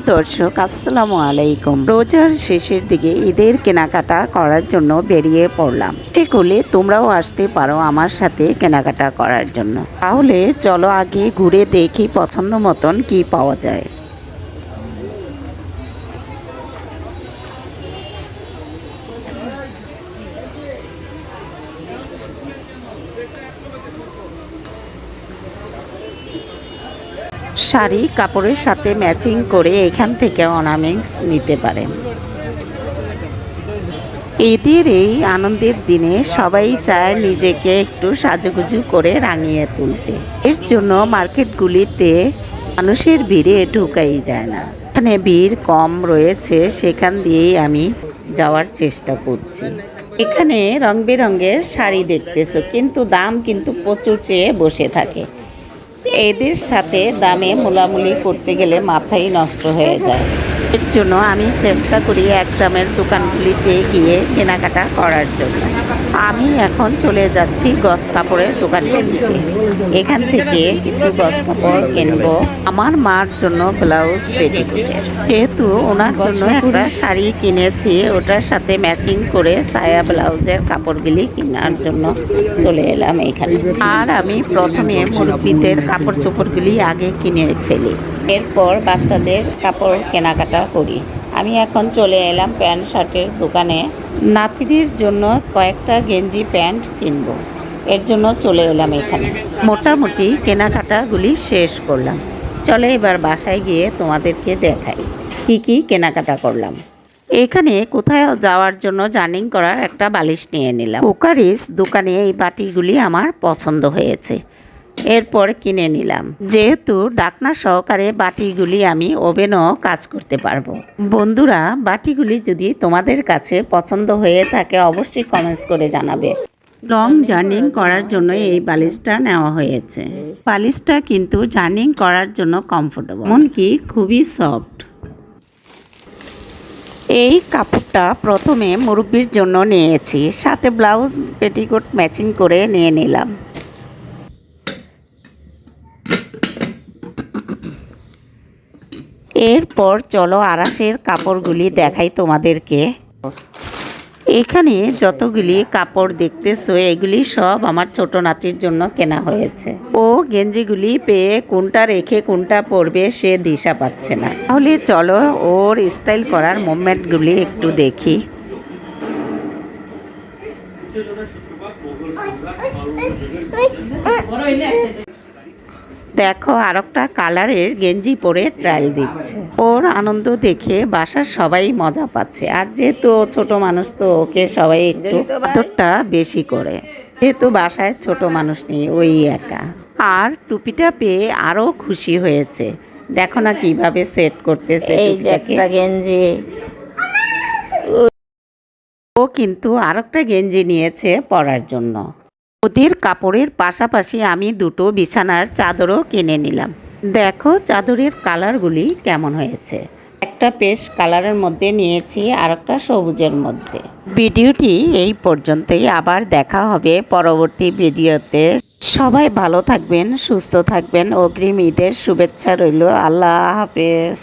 দর্শক, আসসালামু আলাইকুম। রোজার শেষের দিকে ঈদের কেনাকাটা করার জন্য বেরিয়ে পড়লাম। সে করলে তোমরাও আসতে পারো আমার সাথে কেনাকাটা করার জন্য। তাহলে চলো আগে ঘুরে দেখি পছন্দ মতন কি পাওয়া যায়। শাড়ি কাপড়ের সাথে ম্যাচিং করে এখান থেকে অর্নামেন্টস নিতে পারেন। ঈদের এই আনন্দের দিনে সবাই চায় নিজেকে একটু সাজুগুজু করে রাঙিয়ে তুলতে। এর জন্য মার্কেটগুলিতে মানুষের ভিড়ে ঢুকাই যায় না। এখানে ভিড় কম রয়েছে, সেখান দিয়েই আমি যাওয়ার চেষ্টা করছি। এখানে রং বেরঙের শাড়ি দেখতেছো, কিন্তু দাম কিন্তু প্রচুর চেয়ে বসে থাকে। এদের সাথে দামে মোলামুলি করতে গেলে মাথাই নষ্ট হয়ে যায়। এর জন্য আমি চেষ্টা করি এক দামের দোকানগুলিতে গিয়ে কেনাকাটা করার জন্য। আমি এখন চলে যাচ্ছি গস কাপড়ের দোকানগুলিতে। এখান থেকে কিছু গস কাপড় কিনবো। আমার মার জন্য ব্লাউজ পেটিকোটের। যেহেতু ওনার জন্য একটা শাড়ি কিনেছি, ওটার সাথে ম্যাচিং করে সায়া ব্লাউজের কাপড়গুলি কেনার জন্য চলে এলাম এখানে। আর আমি প্রথমে মুরব্বীদের কাপড় চোপড়গুলি আগে কিনে ফেলি। এরপর বাচ্চাদের কাপড় কেনাকাটা করি। আমি এখন চলে এলাম প্যান্ট শার্টের দোকানে। নাতিদের জন্য কয়েকটা গেঞ্জি প্যান্ট কিনবো। এর জন্য চলে এলাম এখানে। মোটামুটি কেনাকাটাগুলি শেষ করলাম। চলে এবার বাসায় গিয়ে তোমাদেরকে দেখাই কি কি কেনাকাটা করলাম। এখানে কোথায় যাওয়ার জন্য জার্নিং করার একটা বালিশ নিয়ে নিলাম। কুকারিস দোকানে এই বাটিগুলি আমার পছন্দ হয়েছে। এরপর কিনে নিলাম। যেহেতু ডাকনা সহকারে বাটিগুলি আমি ওভেনও কাজ করতে পারব। বন্ধুরা, বাটিগুলি যদি তোমাদের কাছে পছন্দ হয়ে থাকে, অবশ্যই কমেন্টস করে জানাবে। লং জার্নিং করার জন্য এই বালিশটা নেওয়া হয়েছে। বালিশটা কিন্তু জার্নিং করার জন্য কমফোর্টেবল এমনকি খুবই সফট এই কাপড়টা প্রথমে মুরব্বির জন্য নিয়েছি। সাথে ব্লাউজ পেটিকোট ম্যাচিং করে নিয়ে নিলাম। এরপর চলো আরাসের কাপড়গুলি দেখাই তোমাদেরকে। এখানে যতগুলি কাপড় দেখতেছো, এগুলি সব আমার ছোট নাতির জন্য কেনা হয়েছে। ও গেঞ্জিগুলি পেয়ে কোনটা রেখে কোনটা পরবে সে দিশা পাচ্ছে না। তাহলে চলো ওর স্টাইল করার মুভমেন্টগুলি একটু দেখি। দেখো আর একটা কালারের গেঞ্জি পরে ট্রায়াল দিচ্ছে। ওর আনন্দ দেখে বাসার সবাই মজা পাচ্ছে। আর যেহেতু ছোট মানুষ তো ওকে সবাই একটু আদরটা বেশি করে। যেহেতু বাসায় ছোট মানুষ নেই ওই একা। আর টুপিটা পেয়ে আরও খুশি হয়েছে। দেখো না কীভাবে সেট করতেছে এই যে একটা গেঞ্জি। ও কিন্তু আরেকটা গেঞ্জি নিয়েছে পরার জন্য। ওদের কাপড়ের পাশাপাশি আমি দুটো বিছানার চাদরও কিনে নিলাম। দেখো চাদরের কালারগুলি কেমন হয়েছে। একটা পেশ কালারের মধ্যে নিয়েছি আর একটা সবুজের মধ্যে। ভিডিওটি এই পর্যন্তই। আবার দেখা হবে পরবর্তী ভিডিওতে। সবাই ভালো থাকবেন, সুস্থ থাকবেন। অগ্রিম ঈদের শুভেচ্ছা রইল। আল্লাহ হাফেজ।